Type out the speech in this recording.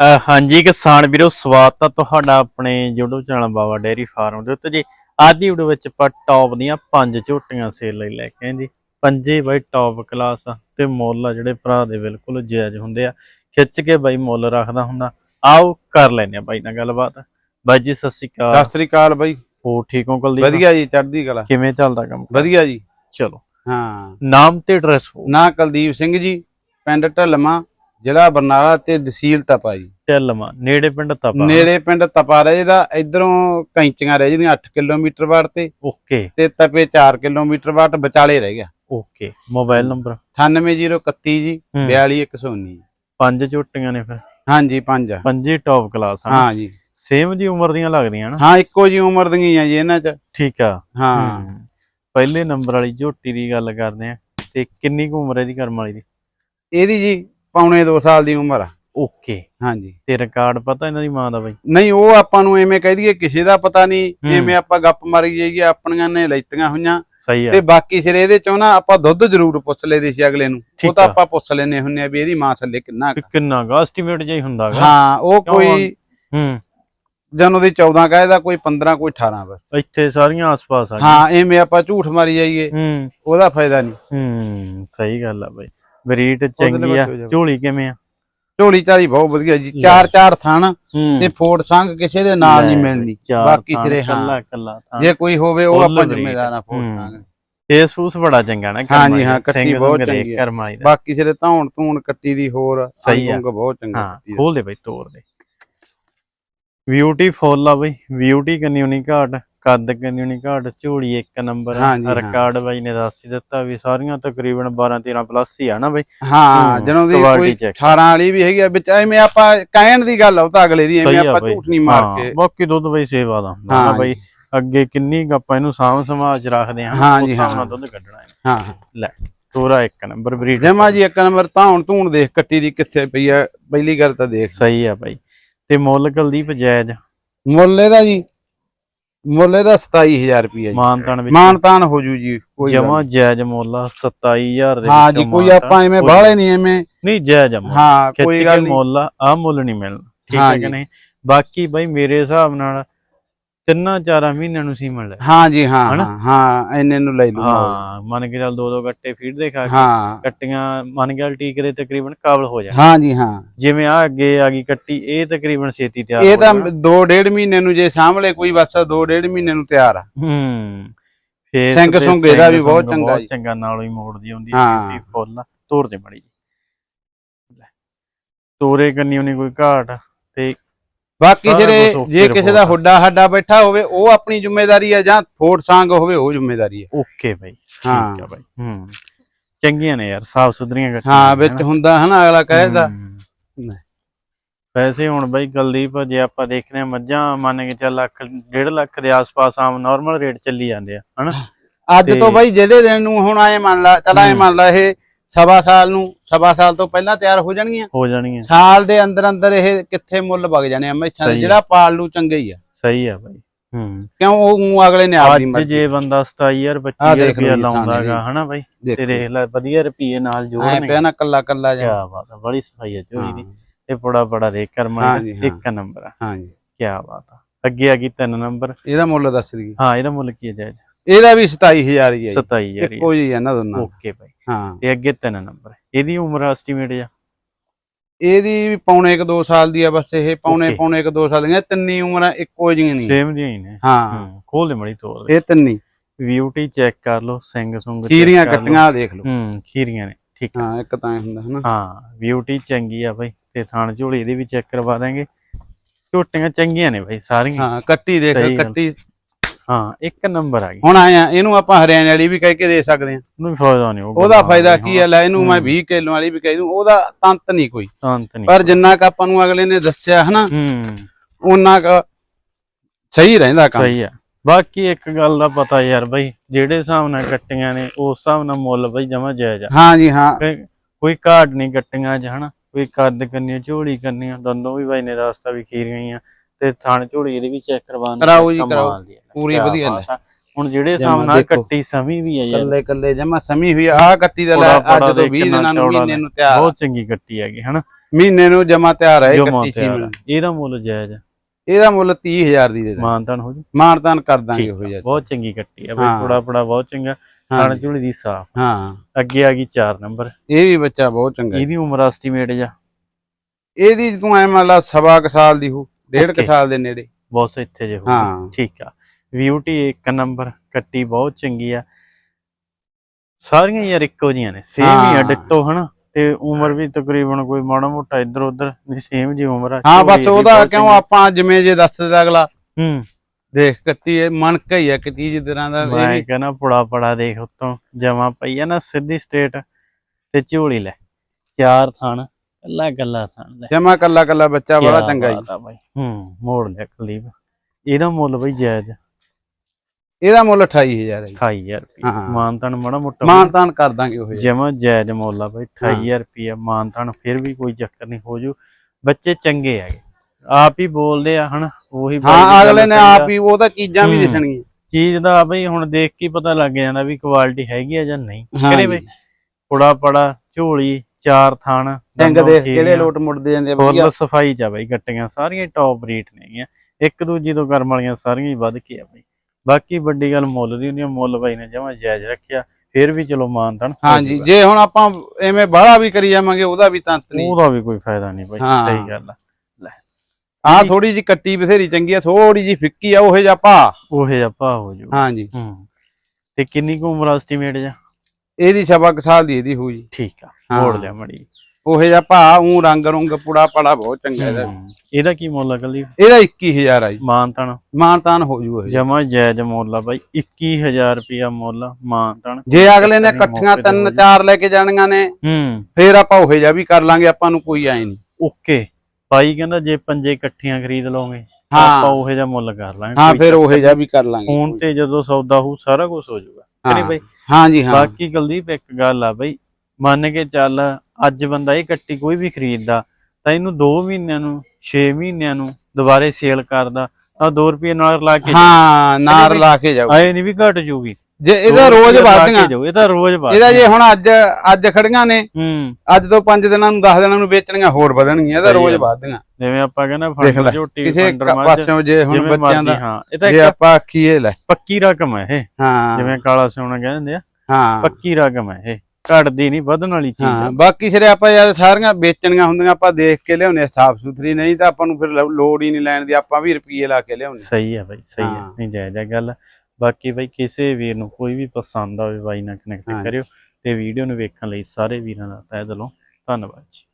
ਹਾਂਜੀ ਕਿਸਾਨ ਵੀਰੋ ਸਵਾਗਤ ਆ ਤੁਹਾਡਾ ਆਪਣੇ YouTube channel Baba dairy farm ਦੇ ਉੱਤੇ ਜੀ। ਅੱਜ ਦੀ ਵੀਡੀਓ ਵਿੱਚ ਆਪਾਂ ਟੌਪ ਦੀਆਂ ਪੰਜ ਝੋਟੀਆਂ ਸੇਲ ਲਈ ਲੈ ਕੇ ਜੀ। ਪੰਜੇ ਬਾਈ ਟੌਪ ਕਲਾਸ ਆ ਤੇ ਮੁੱਲ ਆ ਜਿਹੜੇ ਭਰਾ ਦੇ ਬਿਲਕੁਲ ਜਾਇਜ਼ ਹੁੰਦੇ ਆ। ਖਿੱਚ ਕੇ ਬਾਈ ਮੁੱਲ ਰੱਖਦਾ ਹੁੰਦਾ। ਆਓ ਕਰ ਲੈਨੇ ਆ ਬਾਈ ਨਾਲ ਗੱਲਬਾਤ। ਬਾਈ ਜੀ ਸਤਿ ਸ਼੍ਰੀ ਅਕਾਲ। ਸਤਿ ਸ੍ਰੀ ਅਕਾਲ ਬਾਈ। ਹੋ ਠੀਕ ਹੋ ਕੁਲਦੀਪ? ਵਧੀਆ ਜੀ ਚੜ੍ਹਦੀ ਕਲਾ। ਕਿਵੇਂ ਚੱਲਦਾ ਕੰਮ? ਵਧੀਆ ਜੀ। ਚਲੋ। ਹਾਂ। ਨਾਮ ਤੇ ਐਡਰੈਸ ਨਾ ਕੁਲਦੀਪ ਸਿੰਘ ਜੀ ਪਿੰਡ ਢਲਮਾ ਜ਼ਿਲ੍ਹਾ ਬਰਨਾਲਾ ਤੇ ਤਹਿਸੀਲ ਤਪਾ ਜੀ। ਟੈਲਮਾ ਨੇੜੇ ਪਿੰਡ ਤਪਾ। ਨੇੜੇ ਪਿੰਡ ਤਪਾ ਰਹੇ ਦਾ ਇਧਰੋਂ ਕੈਂਚੀਆਂ ਰਹਿ ਜਾਂਦੀਆਂ 8 ਕਿਲੋਮੀਟਰ ਬਾੜ ਤੇ। ਓਕੇ। ਤੇ ਤਪੇ 4 ਕਿਲੋਮੀਟਰ ਬਾੜ ਵਿਚਾਲੇ ਰਹਿ ਗਿਆ। Okay mobile number? 98031 ਜੀ ਹੂੰ। 42119 ਪੰਜ ਝੋਟੀਆਂ ਨੇ ਫਿਰ? ਹਾਂਜੀ ਪੰਜ। ਪੰਜੇ ਟੌਪ ਕਲਾਸ ਹਨ ਹਾਂ ਜੀ। ਸੇਮ ਜੀ ਉਮਰ ਦੀਆਂ ਲੱਗਦੀਆਂ ਨਾ? ਹਾਂ ਇੱਕੋ ਜੀ ਉਮਰ ਦੀਆਂ ਜੀ ਇਹਨਾਂ ਚ। ਠੀਕ ਆ। ਹਾਂ। ਪਹਿਲੇ ਨੰਬਰ ਵਾਲੀ ਝੋਟੀ ਦੀ ਗੱਲ ਕਰਦੇ ਆ ਤੇ ਕਿੰਨੀ ਕੁ ਉਮਰ ਹੈ ਇਹਦੀ ਕਰਮ ਵਾਲੀ ਦੀ? ਇਹਦੀ ਜੀ ਪੌਣੇ 2 ਸਾਲ ਦੀ ਉਮਰ ਆ। ਓਕੇ। ਹਾਂਜੀ। ਤੇ ਰਿਕਾਰਡ ਪਤਾ ਇਹਨਾਂ ਦੀ ਮਾਂ ਦਾ ਬਈ? ਨਹੀਂ ਉਹ ਆਪਾਂ ਨੂੰ ਐਵੇਂ ਕਹਿ ਦਈਏ ਕਿਸੇ ਦਾ ਪਤਾ ਨਹੀਂ। ਐਵੇਂ ਆਪਾਂ ਗੱਪ ਮਾਰੀ ਜਾਈਏ ਆਪਣੀਆਂ ਨੇ ਲੈਤੀਆਂ ਹੋਈਆਂ। ਸਹੀ ਆ। ਤੇ ਬਾਕੀ ਸਿਰੇ ਇਹਦੇ ਚੋਂ ਨਾ ਆਪਾਂ ਦੁੱਧ ਜ਼ਰੂਰ ਪੁੱਛ ਲੈਦੇ ਸੀ ਅਗਲੇ ਨੂੰ। ਉਹ ਤਾਂ। ਆਪਾਂ ਪੁੱਛ ਲੈਨੇ ਹੁੰਨੇ ਆ ਵੀ ਇਹਦੀ ਮਾਂ ਥੱਲੇ ਕਿੰਨਾ। ਕਿੰਨਾ ਗਾ ਐਸਟੀਮੇਟ ਹੀ ਹੁੰਦਾਗਾ ਹਾਂ ਉਹ ਕੋਈ ਹੂੰ। ਜਨ ਉਹਦੀ 14 ਕਹੇਦਾ ਕੋਈ 15 ਕੋਈ 18 ਬਸ। ਇੱਥੇ ਸਾਰੀਆਂ ਆਸ-ਪਾਸ ਆ ਹਾਂ ਐਵੇਂ ਆਪਾਂ ਝੂਠ ਮਾਰੀ ਜਾਈਏ। ਹੂੰ। ਉਹਦਾ ਫਾਇਦਾ ਨਹੀਂ। ਹੂੰ ਸਹੀ ਗੱਲ ਆ ਬਈ। ਬਰੀਟ ਚੰਗੀ ਆ। ਝੋਲੀ ਕਿਵੇਂ ਆ ਝੋਲੀ ਚਾਲੀ ਬਹੁਤ ਵਧੀਆ ਜੀ। ਚਾਰ ਚਾਰ ਥਣ ਤੇ ਫੋੜ ਸੰਗ ਕਿਸੇ ਦੇ ਨਾਲ ਨਹੀਂ ਮਿਲਣੀ ਬਾਕੀ ਸਿਰੇ ਹਾਂ ਕੱਲਾ ਕੱਲਾ ਥਾਂ ਜੇ ਕੋਈ ਹੋਵੇ ਉਹ ਆਪਾਂ। ਜ਼ਿੰਮੇਦਾਰ ਆ ਫੋੜ। ਸੰਗ ਫੇਸ ਫੂਸ ਬੜਾ ਚੰਗਾ ਨਾ ਹਾਂ ਜੀ, ਹਾਂ, ਕੱਟੀ ਬਹੁਤ ਚੰਗੀ। ਕਰਮਾਈ ਦਾ ਬਾਕੀ ਸਿਰੇ ਧੌਣ ਧੂਣ ਕੱਟੀ ਦੀ ਹੋਰ ਸਹੀ ਆ। ਬਹੁਤ ਚੰਗਾ ਹਾਂ ਕੱਟੀ। ਖੋਲ ਦੇ ਬਈ ਤੋੜ ਦੇ ਬਿਊਟੀਫੁਲ ਆ ਬਈ ਬਿਊਟੀ ਕੰਨੀ ਉਨੀ ਘਾਟ ਕੱਦ ਕੰਨੀ ਘਾਟ ਝੋਲੀ ਇੱਕ ਨੰਬਰ ਹਾਂ। ਰਿਕਾਰਡ ਬਾਈ ਨੇ ਦੱਸ ਹੀ ਦਿੱਤਾ ਵੀ ਸਾਰੀਆਂ ਤਕਰੀਬਨ 12 13 ਪਲੱਸ ਹੀ ਆ ਨਾ ਬਈ। ਹਾਂ ਹੂੰ, ਜਦੋਂ ਦੀ quality ਕੋਈ check 18 ਵਾਲੀ ਵੀ ਹੈਗੀ ਆ ਵਿੱਚ ਐਵੇਂ ਆਪਾਂ ਕਹਿਣ ਦੀ ਗੱਲ ਆ ਉਹ ਤਾਂ ਅਗਲੇ ਦੀ ਐਵੇਂ ਆਪਾਂ ਬਈ। ਝੂਠ ਨਹੀਂ ਮਾਰ ਹਾਂ, ਕੇ। ਬਾਕੀ ਦੁੱਧ ਬਈ ਸੇਵਾ ਦਾ ਹੁੰਦਾ ਨਾ ਹਾਂ ਬਈ। ਅੱਗੇ ਕਿੰਨੀ ਕੁ ਆਪਾਂ ਇਹਨੂੰ ਸਾਂਭ ਸੰਭਾਲ ਚ ਰੱਖਦੇ ਹਾਂ ਹਾਂ ਜੀ, ਹਾਂ। ਦੁੱਧ ਕੱਢਣਾ ਹੈ। ਹਾਂ। ਲੈ ਤੋਰਾ ਇੱਕ ਨੰਬਰ ਬਰੀਡ ਜਮਾ ਜੀ ਇੱਕ ਨੰਬਰ ਧੌਣ ਧੂਣ ਦੇਖ ਕੱਟੀ ਦੀ ਕਿੱਥੇ ਪਈ ਆ ਪਹਿਲੀ ਗੱਲ ਤਾਂ ਦੇਖ। ਸਹੀ ਆ ਬਾਈ। ਤੇ ਮੁੱਲ ਕੁਲਦੀਪ ਜਾਇਜ਼ ਮੁੱਲ ਇਹਦਾ ਜੀ ਮੁੱਲ ਇਹਦਾ 27000 ਰੁਪਏ ਜੀ। ਮਾਨਤਾਨ ਵਿੱਚ। ਮਾਨਤਾਨ ਹੋ ਜੂ ਜੀ ਕੋਈ ਜਮਾ ਜਾਇਜ਼ ਮੁੱਲ ਆ, 27000 ਦੇ। ਹਾਂ ਜੀ ਕੋਈ ਆਪਾਂ ਐਵੇਂ ਬਾਹਲੇ ਨਹੀਂ ਐਵੇਂ ਨਹੀਂ ਜਾਇਜ਼ ਮੁੱਲ। ਹਾਂ ਕੋਈ ਗੱਲ ਨਹੀਂ ਮੁੱਲ ਆ ਮੁੱਲ ਨਹੀਂ ਮਿਲਣਾ। ਠੀਕ ਹਾਂ ਕਿ। ਨਹੀਂ? ਬਾਕੀ ਬਾਈ ਮੇਰੇ ਹਿਸਾਬ ਨਾਲ ਤਿੰਨਾਂ ਚਾਰਾਂ ਮਹੀਨਿਆਂ ਨੂੰ ਸੀ ਮਿਲ ਹਾਂ ਜੀ ਹਾਂ? ਹਾਂ ਇੰਨੇ ਨੂੰ ਲੈ ਲੂ ਹਾਂ ਮੰਨ ਕੇ ਚੱਲ ਦੋ ਦੋ ਗੱਟੇ ਫੀਡ ਦੇ ਖਾ ਕੇ ਕੱਟੀਆਂ ਮੰਨ ਕੇ ਚੱਲ ਟੀਕੇ ਦੇ ਤਕਰੀਬਨ ਕਾਬਲ ਹੋ ਜਾਣ ਹਾਂ ਜੀ ਹਾਂ ਜਿਵੇਂ ਆ ਅੱਗੇ ਆ ਗਈ ਕੱਟੀ ਇਹ ਤਕਰੀਬਨ ਛੇਤੀ ਤਿਆਰ ਇਹ ਤਾਂ ਜਾਣਾ। 2.5 ਮਹੀਨੇ ਨੂੰ ਜੇ ਸਾਹਮਣੇ ਕੋਈ ਬਸ 2.5 ਮਹੀਨੇ ਨੂੰ ਤਿਆਰ ਆ ਹੂੰ ਸਿੰਘ ਸੁੰਘ ਇਹਦਾ ਵੀ ਬਹੁਤ ਚੰਗਾ ਜੀ। ਚੰਗਾ ਨਾਲੋਂ ਹੀ ਮੋੜਦੀ ਆਉਂਦੀ ਹਾਂ। ਫੁੱਲ ਤੋੜ ਦੇ ਮੜੀ ਲੈ। ਤੋਰੇ ਕੰਨੀ ਉਹਨੇ ਕੋਈ ਘਾਟ ਤੇ ਬਾਕੀ ਜਿਹੜੇ ਜੇ ਕਿਸੇ ਦਾ। ਹੁੱਡਾ ਹੱਡਾ ਬੈਠਾ ਹੋਵੇ ਉਹ ਆਪਣੀ ਜ਼ਿੰਮੇਵਾਰੀ ਹੈ ਜਾਂ ਫੋੜ ਸੰਗ ਹੋਵੇ ਉਹ ਜ਼ਿੰਮੇਵਾਰੀ ਹੈ ਓਕੇ ਬਾਈ ਠੀਕ ਹਾਂ। ਹੈ ਬਾਈ ਹੂੰ ਚੰਗੀਆਂ ਨੇ ਯਾਰ ਸਾਫ਼ ਗੱਟੀਆਂ ਹਾਂ ਵਿੱਚ? ਹੁੰਦਾ ਹਨਾ ਅਗਲਾ ਕਹੇਦਾ। ਵੈਸੇ ਹੁਣ ਬਾਈ ਕੁਲਦੀਪ ਜੇ ਆਪਾਂ ਦੇਖਨੇ ਮੱਝਾਂ ਮੰਨ ਕੇ ਚੱਲ ਲੱਖ ਡੇਢ ਲੱਖ ਦੇ ਆਸ-ਪਾਸ ਆਮ ਨਾਰਮਲ ਰੇਟ ਚੱਲੀ ਜਾਂਦੇ ਆ ਹਨਾ ਅੱਜ ਤੋਂ ਬਾਈ ਜਿਹੜੇ ਦਿਨ ਨੂੰ ਹੁਣ ਆਏ ਮੰਨ ਲਾ ਚਲ ਆਏ। ਮੰਨ ਲਾ ਇਹ ਸਵਾ ਸਾਲ ਨੂੰ ਸਵਾ ਸਾਲ ਤੋਂ ਪਹਿਲਾਂ ਤਿਆਰ ਹੋ ਜਾਣਗੀਆਂ। ਹੋ ਜਾਣਗੀਆਂ। ਸਾਲ ਦੇ ਅੰਦਰ ਅੰਦਰ ਇਹ ਕਿੱਥੇ ਮੁੱਲ ਵਗ ਜਾਣੇ ਆ ਮੈਸਾਂ ਦੇ ਜਿਹੜਾ ਪਾਲ ਲੂ ਚੰਗੇ ਹੀ ਆ। ਸਹੀ ਆ ਬਾਈ। ਹੂੰ। ਕਿਉਂ ਉਹ ਅਗਲੇ ਨੇ ਅੱਜ ਮਰਜ਼ੀ। ਜੇ ਬੰਦਾ 27000 ਆਹ 25000 ਦੇਖ ਲਓ ਰੁਪਏ ਲਾਉਂਦਾਗਾ ਹਨਾ ਬਾਈ? ਤੇ ਦੇਖੋ ਲੈ ਵਧੀਆ ਰੁਪਏ ਨਾਲ ਜੋੜਨੇ ਪਿਆ ਨਾ ਕੱਲਾ ਕੱਲਾ ਕੀ ਜਾ ਬਾਤ ਆ ਬੜੀ ਸਫ਼ਾਈ ਆ ਝੋਲੀ ਦੀ। ਹਾਂ। ਤੇ ਬੜਾ ਬੜਾ ਦਾ ਹਾਂ। ਇੱਕ ਨੰਬਰ ਹਾਂਜੀ। ਕੀ ਬਾਤ ਆ। ਅੱਗੇ ਆ ਗਈ ਤਿੰਨ ਨੰਬਰ। ਇਹਦਾ ਮੁੱਲ ਦੱਸ ਦਈਏ। ਹਾਂ ਇਹਦਾ ਮੁੱਲ ਕੀ ਹੈ ਜਾਇਜ਼? ਇਹਦਾ ਵੀ 27000 ਹੀ ਹੈ ਜੀ। 27000 ਇੱਕੋ ਜੀ ਹੈ ਨਾ ਦੋਨਾਂ। ਓਕੇ ਬਾਈ ਹਾਂ। ਤੇ ਅੱਗੇ ਤਿੰਨ ਨੰਬਰ। ਇਹਦੀ ਉਮਰ ਐਸਟੀਮੇਟ ਆ ਇਹਦੀ ਵੀ ਪੌਣੇ 1 2 ਸਾਲ ਦੀ ਆ ਬਸ ਇਹ ਪੌਣੇ. ਪੌਣੇ 1 2 ਸਾਲ ਦੀਆਂ। ਤਿੰਨੀ ਉਮਰਾਂ ਇੱਕੋ ਜਿਹੀਆਂ ਨਹੀਂ ਸੇਮ ਜਿਹੀ ਹੀ ਨੇ। ਹਾਂ। ਹੂੰ ਖੋਲ ਦੇ ਮੜੀ ਦੇ। ਇਹ ਤਿੰਨੀ। ਬਿਊਟੀ ਚੈੱਕ ਕਰ ਲਓ ਸੁੰਗ check ਖੀਰੀਆਂ। ਕੱਟੀਆਂ ਦੇਖ ਲਓ। ਹੂੰ ਖੀਰੀਆਂ ਨੇ। ਠੀਕ ਹਾਂ ਇੱਕ ਤਾਂ ਇਹ ਹੁੰਦਾ ਹਨਾ। ਹਾਂ ਬਿਊਟੀ ਚੰਗੀ ਆ ਬਾਈ ਤੇ ਥਾਣ ਝੋਲੀ ਇਹਦੀ ਵੀ ਚੈੱਕ ਕਰਵਾ ਦਾਂਗੇ। ਝੋਟੀਆਂ ਚੰਗੀਆਂ ਨੇ ਬਾਈ ਸਾਰੀਆਂ। ਹਾਂ ਕੱਟੀ ਦੇਖ। ਕੱਟੀ ਹਾਂ ਇੱਕ ਨੰਬਰ ਆ ਗਈ। ਹੁਣ ਆਏ ਆ ਇਹਨੂੰ ਆਪਾਂ ਹਰਿਆਣੇ ਵਾਲੀ ਵੀ ਕਹਿ ਕੇ ਦੇ ਸਕਦੇ ਆ। ਉਹਨੂੰ ਫਾਇਦਾ ਨਹੀਂ ਹੋਊਗਾ। ਉਹਦਾ ਫਾਇਦਾ ਕੀ ਹੈ ਲੈ ਇਹਨੂੰ ਮੈਂ ਹੂੰ। 20 ਕਿਲੋ ਵਾਲੀ ਵੀ ਕਹਿ ਦੂੰ ਉਹਦਾ ਤੰਤ ਨਹੀਂ ਕੋਈ। ਅੰਤ ਨਹੀਂ। ਪਰ ਜਿੰਨਾ ਕ ਆਪਾਂ ਨੂੰ ਅਗਲੇ ਨੇ ਦੱਸਿਆ ਹਨਾ ਹੂੰ। ਉਹਨਾਂ ਕ ਸਹੀ ਰਹਿੰਦਾ ਕੰਮ। ਸਹੀ ਆ। ਬਾਕੀ ਇੱਕ ਗੱਲ ਦਾ ਪਤਾ ਯਾਰ ਬਾਈ ਜਿਹੜੇ ਹਿਸਾਬ ਨਾਲ ਕੱਟੀਆਂ ਨੇ ਉਸ ਹਿਸਾਬ ਨਾਲ ਮੁੱਲ ਬਾਈ ਜਮਾ ਜਾਇਜ਼ ਆ। ਹਾਂ ਜੀ ਹਾਂ। ਕੋਈ- ਘਾਟ ਨਹੀਂ ਕੱਟੀਆਂ ਚ ਹਨਾ। ਕੋਈ ਕੱਦ ਕੰਨੀਆਂ ਝੋਲੀ ਕੰਨੀਆਂ ਦੰਦੋਂ ਵੀ ਬਾਈ ਨੇ ਰਸਤਾ ਵੀ ਖੀਰੀਆਂ ਹੀ ਆ। ਤੇ ਥਣ ਝੋਲੀ ਇਹਦੀ ਵੀ ਚੈੱਕ ਕਰਵਾਉਣੀ ਕਰਾਓ ਜੀ, ਕਰਾਓ। ਦੀ। ਪੂਰੀ ਵਧੀਆ ਆ। ਹੁਣ ਜਿਹੜੇ ਹਿਸਾਬ ਨਾਲ। ਕੱਟੀ ਸਮੀ ਵੀ ਆ ਯਾਰ। ਕੱਲੇ ਕੱਲੇ ਜਮਾ ਸਮੀ ਹੋਈ ਆ। ਕੱਟੀ ਦਾ ਲੈ ਅੱਜ ਤੋਂ ਦੇਖ 20 ਕਿੰਨਾ ਦਿਨਾਂ ਨੂੰ ਮਹੀਨੇ ਨੂੰ ਤਿਆਰ ਬਹੁਤ ਚੰਗੀ ਕੱਟੀ ਹੈਗੀ ਹਨਾ? ਮਹੀਨੇ ਨੂੰ ਜਮਾ ਤਿਆਰ ਹੈ ਕੱਟੀ ਆ। ਇਹਦਾ ਮੁੱਲ ਜਾਇਜ਼ ਆ। ਇਹਦਾ ਮੁੱਲ 30000 ਦੀ ਦੇ ਦੇ ਮਾਨਤਾਨ ਹੋ ਜੀ। ਮਾਨਤਾਨ ਕਰ ਦਾਂਗੇ ਆ, ਜੀ ਬਹੁਤ ਚੰਗੀ ਕੱਟੀ ਆ। ਬਈ ਹਾਂ। ਥੋੜਾ ਬੜਾ ਬਹੁਤ ਚੰਗਾ। ਹਾਂ ਖਾਣ ਝੋਲੀ ਦੀ ਸਾਫ਼। ਹਾਂ। ਅੱਗੇ ਆ ਗਈ 4 ਨੰਬਰ। ਇਹ ਵੀ ਬੱਚਾ ਬਹੁਤ ਚੰਗਾ ਹੈ। ਇਹਦੀ ਉਮਰ ਐਸਟੀਮੇਟ ਜਾ। ਇਹਦੀ ਤੂੰ ਐ ਮੰਨ ਲਾ ਸਵਾ ਕੁ ਸਾਲ ਦੀ ਹੋ ਡੇਢ ਕੁ Okay. ਸਾਲ ਦੇ ਨੇੜੇ। ਬਹੁਤ ਇੱਥੇ ਜੇ ਹੋਊਗੀ। ਹਾਂ। ਠੀਕ ਆ। ਬਿਊਟੀ ਇੱਕ ਨੰਬਰ ਕੱਟੀ ਬਹੁਤ ਚੰਗੀ ਆ। ਸਾਰੀਆਂ ਯਾਰ ਇੱਕੋ ਜੀਆਂ ਨੇ। ਸੇਮ ਹੀ ਆ ਹਾਂ। ਡਿੱਟੋ ਹਨਾ? ਤੇ ਉਮਰ ਵੀ ਤਕਰੀਬਨ ਕੋਈ ਮਾੜਾ ਮੋਟਾ ਇੱਧਰ ਉੱਧਰ ਨਹੀਂ ਸੇਮ ਜੀ ਉਮਰ ਆ। ਹਾਂ ਝੋਲੀ ਬਸ ਇਹਦੀ ਉਹਦਾ ਬਹੁਤ ਕਿਉਂ ਚੰਗੀ। ਆਪਾਂ ਜਿਵੇਂ ਜੇ ਦੱਸਦਾ ਅਗਲਾ ਹੂੰ। ਦੇਖ ਕੱਟੀ ਇਹ ਮਨ ਕਈ ਆ ਕਿ ਚੀਜ਼ ਤਰ੍ਹਾਂ ਦਾ ਇਹ ਮੈਂ ਵੀ- ਕਹਿੰਦਾ ਪੁੜਾ ਪੜਾ ਦੇਖ ਉਤੋਂ। ਜਮਾ ਪਈ ਆ ਨਾ ਸਿੱਧੀ ਸਟੇਟ ਤੇ ਝੋਲੀ ਲੈ। ਚਾਰ ਥਣ। ਕੱਲਾ ਕੱਲਾ ਥਣ ਲੈ ਜਮਾ ਕੱਲਾ ਕੱਲਾ ਬੱਚਾ ਬੜਾ ਕਿਆ ਚੰਗਾ ਜੀ। ਬਾਤ ਆ ਬਾਈ। ਹੂੰ ਮੋੜ ਲਿਆ ਕਲੀਬ ਇਹਦਾ ਮੁੱਲ ਬਈ ਜਾਇਜ਼ ਇਹਦਾ ਮੁੱਲ 28000 ਹੈ ਜੀ। 28000 ਰੁਪਏ ਹਾਂ। ਮਾਨਤਨ ਮਾੜਾ ਮੋਟਾ ਮਾਨਤਾਨ ਕਰ ਦਾਂਗੇ ਉਹ ਜੀ। ਜਮਾ ਜਾਇਜ਼ ਮੁੱਲ ਆ ਬਈ 28000 ਰੁਪਏ ਮਾਨਤਨ ਫਿਰ ਵੀ ਕੋਈ ਚੱਕਰ ਨਹੀਂ ਹੋ ਜੂ। ਬੱਚੇ ਚੰਗੇ ਹੈਗੇ। ਆਪ ਹੀ ਬੋਲਦੇ ਆ ਹਨਾ? ਉਹੀ ਬਾਈ ਦੀ ਹਾਂ ਗੱਲ ਅਗਲੇ ਨੇ ਸਹੀ ਆ। ਆਪ ਹੀ ਉਹ ਤਾਂ ਚੀਜ਼ਾਂ ਵੀ ਹੂੰ। ਦਿਸਣਗੀਆਂ। ਚੀਜ਼ ਦਾ ਬਈ ਹੁਣ ਦੇਖ ਕੇ ਹੀ ਪਤਾ ਲੱਗ ਜਾਂਦਾ ਵੀ ਕੁਆਲਿਟੀ ਹੈਗੀ ਆ ਜਾਂ ਨਹੀਂ। ਹਾਂ ਕਰੇ ਜੀ। ਬਈ। ਪੁੜਾ ਪੜਾ ਝੋਲੀ ਚਾਰ ਥਣ ਦੰਦੋਂ ਦੇਖ ਕਿਹੜੇ ਲੋਟ ਮੁੜਦੇ ਜਾਂਦੇ ਆ ਫੁੱਲ ਸਫ਼ਾਈ ਚ ਆ ਬਈ ਗੱਟੀਆਂ ਸਾਰੀਆਂ ਟੌਪ ਰੇਟ ਨੇਗੀਆਂ ਇੱਕ ਦੂਜੀ ਤੋਂ ਕਰਮ ਵਾਲੀਆਂ ਸਾਰੀਆਂ ਹੀ ਵੱਧ ਕੇ ਆ ਬਈ। ਬਾਕੀ ਵੱਡੀ ਗੱਲ ਮੁੱਲ ਦੀ ਹੁੰਦੀ ਆ ਮੁੱਲ ਬਾਈ ਨੇ ਜਮਾ ਜਾਇਜ਼ ਰੱਖਿਆ ਫਿਰ ਵੀ ਚਲੋ ਮਾਨਤਨ ਹਾਂਜੀ ਜੇ ਹੁਣ ਆਪਾਂ ਐਵੇਂ ਬਾਹਲਾ ਵੀ ਕਰੀ ਜਾਵਾਂਗੇ ਉਹਦਾ ਵੀ ਤੰਤ ਨਹੀਂ। ਉਹਦਾ ਵੀ ਕੋਈ ਫਾਇਦਾ ਨਹੀਂ ਬਾਈ। ਸਹੀ ਗੱਲ ਆ। ਆਹ ਥੋੜੀ ਜੀ ਕੱਟੀ ਬਥੇਰੀ ਚੰਗੀ ਆ ਥੋੜੀ ਜੀ ਫਿੱਕੀ ਆ ਉਹੇ ਭਾ ਉਹੇ ਭਾਅ ਹੋ ਜੂ ਹਾਂਜੀ। ਤੇ ਕਿੰਨੀ ਕੁ ਉਮਰ ਐਸਟੀਮੇਟ ਜਾ ਇਹਦੀ ਸਵਾ ਕੁ ਸਾਲ ਦੀ ਇਹਦੀ ਹੋਊ ਜੀ। ਠੀਕ ਆ। ਮੋੜ ਲਿਆ ਮੜੀ। ਉਹੇ ਜਿਹਾ ਭਾ ਉਹ ਰੰਗ ਰੁੰਗ ਪੁੜਾ ਪੜਾ ਬਹੁਤ ਚੰਗਾ ਇਹਦਾ। ਇਹਦਾ ਕੀ ਮੁੱਲ ਆ ਕੱਲੀ? ਇਹਦਾ 21000 ਆ ਜੀ। ਮਾਨਤਨ। ਮਾਨਤਾਨ ਹੋ ਜੂ ਇਹ। ਜਮਾ ਜਾਇਜ਼ ਮੁੱਲ ਆ ਬਾਈ 21000 ਰੁਪਿਆ ਮੁੱਲ ਮਾਨਤਨ। ਜੇ ਅਗਲੇ ਨੇ ਇਕੱਠੀਆਂ ਤਿੰਨ ਹੋ ਜੀ। ਚਾਰ ਲੈ ਕੇ ਜਾਣੀਆਂ ਨੇ ਹੂੰ। ਫੇਰ ਆਪਾਂ ਉਹੇ ਜਿਹਾ ਵੀ ਕਰ ਲਾਂਗੇ ਆਪਾਂ ਨੂੰ ਕੋਈ ਆਏ ਨਹੀਂ। ਓਕੇ। ਭਾਈ ਕਹਿੰਦਾ ਜੇ ਪੰਜੇ ਇਕੱਠੀਆਂ ਖਰੀਦ ਲਓਗੇ ਹਾਂ। ਆਪਾਂ ਉਹੇ ਜਿਹਾ ਮੁੱਲ ਕਰ ਲਾਂਗੇ ਹਾਂ ਫੇਰ ਉਹੇ ਜਿਹਾ ਵੀ ਕਰ ਲਾਂਗੇ ਫੋਨ ਤੇ ਜਦੋਂ ਸੌਦਾ ਹੋਊ ਸਾਰਾ ਕੁਝ ਹੋ ਜਾਊਗਾ ਹਾਂ। ਹਾਂਜੀ ਹਾਂ। ਬਾਕੀ ਕੁਲਦੀਪ ਇੱਕ ਗੱਲ ਆ ਬਈ ਮੰਨ ਕੇ ਚੱਲ ਅੱਜ ਬੰਦਾ ਇਹ ਕੱਟੀ ਕੋਈ ਵੀ ਖਰੀਦਦਾ ਤਾਂ ਇਹਨੂੰ 2 ਮਹੀਨਿਆਂ ਨੂੰ 6 ਮਹੀਨਿਆਂ ਨੂੰ ਦੁਬਾਰੇ ਸੇਲ ਕਰਦਾ ਤਾਂ 2 ਰੁਪਏ ਨਾਲ ਲਾ ਕੇ ਹਾਂ ਬਈ- ਲਾ ਕੇ ਜਾਓ ਆਏ ਨਹੀਂ ਵੀ ਘਟ ਜੂਗੀ ਜੇ ਇਹਦਾ ਰੋਜ਼ ਜਾਊ, ਇਹਦਾ ਰੋਜ਼ ਵੱਧ ਇਹਦਾ ਜੇ ਹੁਣ ਅੱਜ ਅੱਜ ਖੜੀਆਂ ਨੇ ਹੂੰ। ਅੱਜ ਤੋਂ 5 ਦਿਨਾਂ ਨੂੰ 10 ਦਿਨਾਂ ਨੂੰ ਵੇਚਣੀਆਂ ਹੋਰ ਵਧਣਗੀਆਂ ਇਹਦਾ ਰੋਜ਼ ਗੱਲ। ਵੱਧਦੀਆਂ। ਜਿਵੇਂ ਆਪਾਂ ਕਹਿੰਦਾ ਫੰਡ ਝੋਟੀ ਕਿਸੇ ਪਾਸਿਓਂ ਜੇ ਹੁਣ ਬੱਚਿਆਂ ਦਾ ਹਾਂ ਇਹ ਤਾਂ ਆਪਾਂ ਆਖੀਏ ਲੈ। ਪੱਕੀ ਰਕਮ ਹੈ ਇਹ। ਹਾਂ। ਜਿਵੇਂ ਕਾਲਾ ਸੋਨਾ ਕਹਿੰਦੇ ਆ। ਹਾਂ। ਪੱਕੀ ਰਕਮ ਹੈ ਇਹ। ਘਟਦੀ ਨਹੀਂ ਵਧਣ ਵਾਲੀ ਚੀਜ਼ ਹਾਂ ਬਾਕੀ ਸਿਰੇ ਆਪਾਂ ਯਾਰ ਸਾਰੀਆਂ ਵੇਚਣੀਆਂ ਹੁੰਦੀਆਂ ਆਪਾਂ ਦੇਖ ਕੇ ਲਿਆਉਨੇ ਸਾਫ਼ ਸੁਥਰੀ ਨਹੀਂ ਤਾਂ ਆਪਾਂ ਨੂੰ ਫਿਰ ਲੋੜ ਹੀ ਨਹੀਂ ਲੈਣ ਦੀ ਆਪਾਂ ਵੀ ਰੁਪਏ ਲਾ ਕੇ ਲਿਆਉਨੇ ਸਹੀ ਹੈ ਬਾਈ ਸਹੀ ਹੈ। ਨਹੀਂ ਜਾਇਜ਼ ਗੱਲ ਬਾਕੀ ਬਾਈ ਕਿਸੇ ਵੀਰ ਨੂੰ ਕੋਈ ਵੀ ਪਸੰਦ ਆਵੇ ਬਾਈ ਨਾਲ ਕਨੈਕਟ। ਕਰਿਓ ਤੇ ਵੀਡੀਓ ਨੂੰ ਵੇਖਣ ਲਈ ਸਾਰੇ ਵੀਰਾਂ ਦਾ ਤਹਿ ਦਿਲੋਂ ਧੰਨਵਾਦ ਜੀ